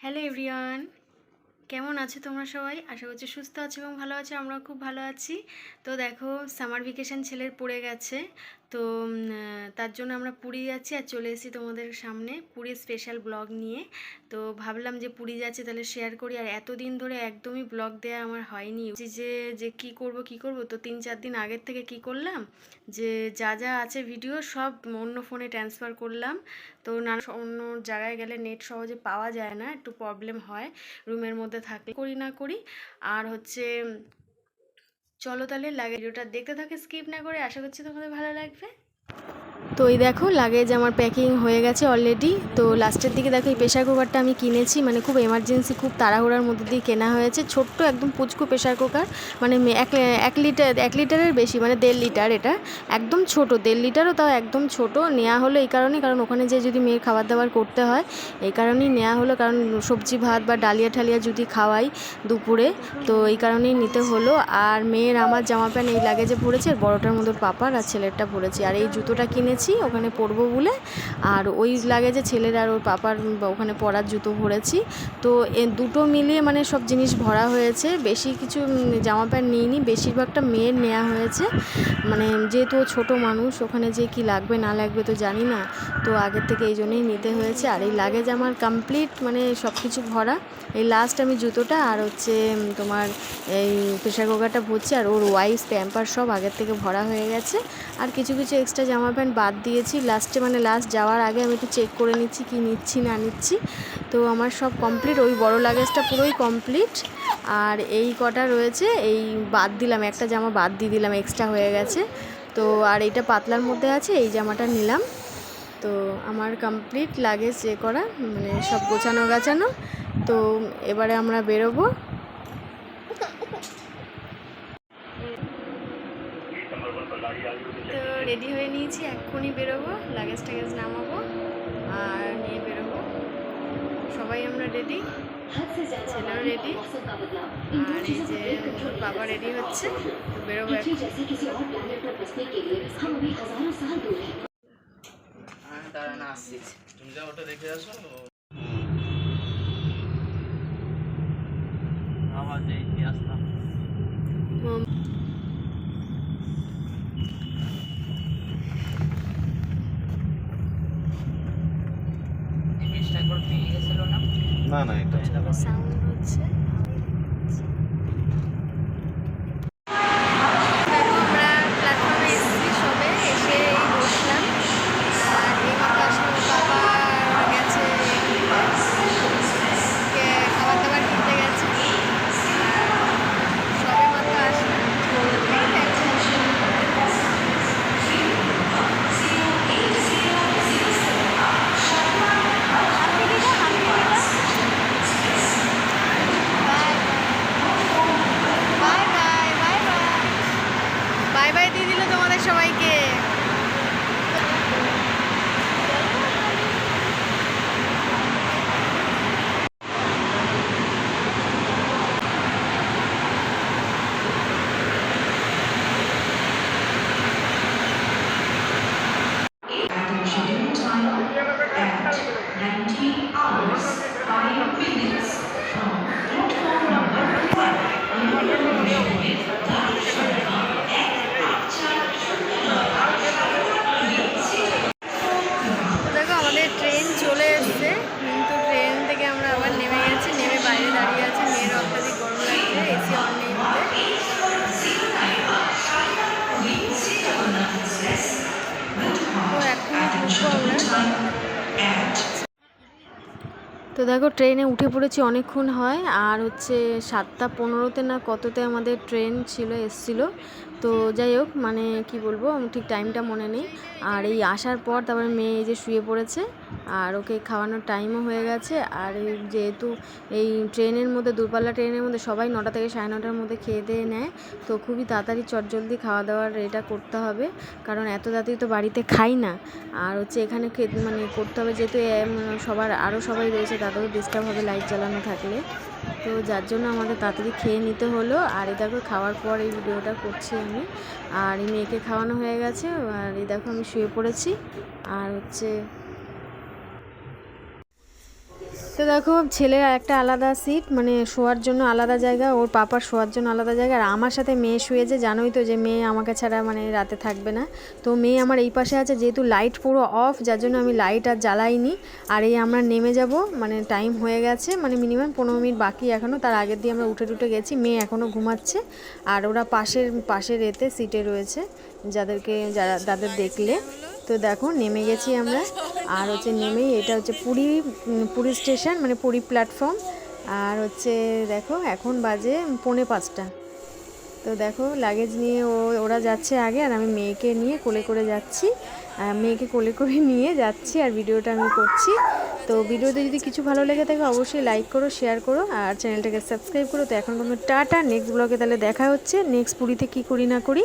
Hello everyone কেমন আছো তোমরা সবাই? আশা করছি সুস্থ আছো এবং ভালো আছো আমরা খুব ভালো আছি। তো দেখো সামার ভেকেশান ছেলের পড়ে গেছে। তো তার জন্য আমরা পুরী যাচ্ছি আর চলে এসেছি তোমাদের সামনে পুরীর স্পেশাল ব্লগ নিয়ে। তো ভাবলাম যে পুরী যাচ্ছি তাহলে শেয়ার করি। আর এতদিন ধরে একদমই ব্লগ দেওয়া আমার হয়নি। যে যে কী করব কী করব? তো তিন চার দিন আগের থেকে কি করলাম? যে যা যা আছে ভিডিও সব অন্য ফোনে ট্রান্সফার করলাম। তো নানা অন্য জায়গায় গেলে নেট সহজে পাওয়া যায় না, একটু প্রবলেম হয়। রুমের মধ্যে থাকলে করি না করি। আর হচ্ছে চলো তাহলে লাগে ভিডিওটা দেখতে থাকে স্কিপ না করে। আশা করছি তোমাদের ভালো লাগবে। তো এই দেখো লাগেজ আমার প্যাকিং হয়ে গেছে অলরেডি তো লাস্টের দিকে দেখো, এই প্রেশার কুকারটা আমি কিনেছি। মানে খুব এমার্জেন্সি খুব তাড়াহুড়ার মধ্যে দিয়ে কেনা হয়েছে। ছোট্ট একদম পুচকু প্রেশার কুকার মানে এক এক লিটার এক লিটারের বেশি মানে দেড় লিটার এটা। একদম ছোট, দেড় লিটারও তাও একদম ছোট। নেওয়া হলো এই কারণেই, কারণ ওখানে যে যদি মেয়ের খাবার দাবার করতে হয়, এই কারণেই নেওয়া হলো। কারণ সবজি, ভাত বা ডালিয়া ঠালিয়া যদি খাওয়াই দুপুরে, তো এই কারণেই নিতে হলো। আর মেয়ের আমার জামা প্যান্ট এই লাগেজে পড়েছে আর বড়োটার মধ্যে পাপার আর ছেলেরটা পড়েছি আর এই জুতোটা কিনেছি ওখানে পরবো বলে। আর ওই লাগেজে ছেলের আর ওর পাপার ওখানে পরার জুতো ভরেছি তো এ দুটো মিলিয়ে মানে সব জিনিস ভরা হয়েছে। বেশি কিছু জামা প্যান্ট নিইনি, বেশিরভাগটা মেয়ের নেওয়া হয়েছে। মানে যেহেতু ও ছোটো মানুষ, ওখানে যে কি লাগবে না লাগবে তো জানি না। তো আগের থেকে এই জন্যই নিতে হয়েছে। আর এই লাগেজ আমার কমপ্লিট মানে সব কিছু ভরা। এই লাস্ট আমি জুতোটা আর হচ্ছে তোমার এই প্রেশার কুকারটা ভরছি। আর ওর ওয়াইস প্যাম্পার সব আগের থেকে ভরা হয়ে গেছে। আর কিছু কিছু এক্সট্রা জামা প্যান্ট বাদ দিয়েছি। লাস্টে মানে লাস্ট যাওয়ার আগে আমি একটু চেক করে নিচ্ছি কি নিচ্ছি, না নিচ্ছি। তো আমার সব কমপ্লিট ওই বড় লাগেজটা পুরোই কমপ্লিট আর এই কটা রয়েছে, এই বাদ দিলাম, একটা জামা বাদ দিয়ে দিলাম এক্সট্রা হয়ে গেছে। তো আর এইটা পাতলার মধ্যে আছে, এই জামাটা নিলাম। তো আমার কমপ্লিট লাগেজ এ করা মানে সব গোছানো গাছানো তো এবারে আমরা বেরোবো তো রেডি হয়ে নিয়েছি এক্ষুনি বেরোবো লাগেজ টাগেজ নামাবো আর নিয়ে বেরোবো। সবাই আমরা রেডি ছেলেও রেডি আর এই যে বাবা রেডি হচ্ছে তো বেরোবো না আসছি। তুমি যা ওটা রেখে আসো। এই না না এটা সাউন্ড হচ্ছে? 20 hours, 5 minutes. তো দেখো, ট্রেনে উঠে পড়েছি অনেকক্ষণ হয়, আর হচ্ছে সাতটা পনেরোতে না কততে আমাদের ট্রেন ছিল, এসছিল। তো যাই হোক মানে কি বলব, ঠিক টাইমটা মনে নেই। আর এই আসার পর তারপরে মেয়ে যে শুয়ে পড়েছে আর ওকে খাওয়ানোর টাইমও হয়ে গেছে। আর যেহেতু এই ট্রেনের মধ্যে দূরপাল্লা ট্রেনের মধ্যে সবাই নটা থেকে সাড়ে নটার মধ্যে খেয়ে দিয়ে নেয়, তো খুবই তাড়াতাড়ি চটজলদি খাওয়া দাওয়ার এটা করতে হবে। কারণ এত তাড়াতাড়ি তো বাড়িতে খাই না। আর হচ্ছে এখানে মানে করতে হবে যেহেতু সবার আরও সবাই রয়েছে, তাদেরও ডিস্টার্ব হবে লাইট জ্বালানো থাকলে। তো যার জন্য আমাদের তাড়াতাড়ি খেয়ে নিতে হলো। আর এই দেখো খাওয়ার পর এই ভিডিওটা করছি আমি। আর এই মেয়েকে খাওয়ানো হয়ে গেছে। আর এই দেখো আমি শুয়ে পড়েছি। আর হচ্ছে তো দেখো, ছেলের একটা আলাদা সিট মানে শোয়ার জন্য আলাদা জায়গা, ওর পাপার শোয়ার জন্য আলাদা জায়গা, আর আমার সাথে মেয়ে শুয়েছে, জানোই তো যে মেয়ে আমাকে ছাড়া মানে রাতে থাকবে না। তো মেয়ে আমার এই পাশে আছে, যেহেতু লাইট পুরো অফ যার জন্য আমি লাইট আর জ্বালাইনি। আর এই আমরা নেমে যাব মানে টাইম হয়ে গেছে মানে মিনিমাম পনেরো মিনিট বাকি এখনও তার আগের দিয়ে আমরা উঠে টুটে গেছি, মেয়ে এখনও ঘুমাচ্ছে। আর ওরা পাশের পাশের এতে সিটে রয়েছে, যাদেরকে, যারা, তাদের দেখলে। তো দেখো, নেমে গেছি আমরা। আর হচ্ছে নেমেই এটা হচ্ছে পুরী পুরী স্টেশন মানে পুরী প্ল্যাটফর্ম আর হচ্ছে দেখো, এখন বাজে পৌনে পাঁচটা। তো দেখো লাগেজ নিয়ে ও, ওরা যাচ্ছে আগে, আর আমি মেয়েকে নিয়ে কোলে করে যাচ্ছি। মেয়েকে কোলে করে নিয়ে যাচ্ছি, আর ভিডিওটা আমি করছি। তো ভিডিওতে যদি কিছু ভালো লেগে থাকে, অবশ্যই লাইক করো শেয়ার করো, আর চ্যানেলটাকে সাবস্ক্রাইব করো। তো এখন কোনো টাটা নেক্সট ব্লগে তাহলে দেখা হচ্ছে। নেক্সট পুরীতে কী করি না করি।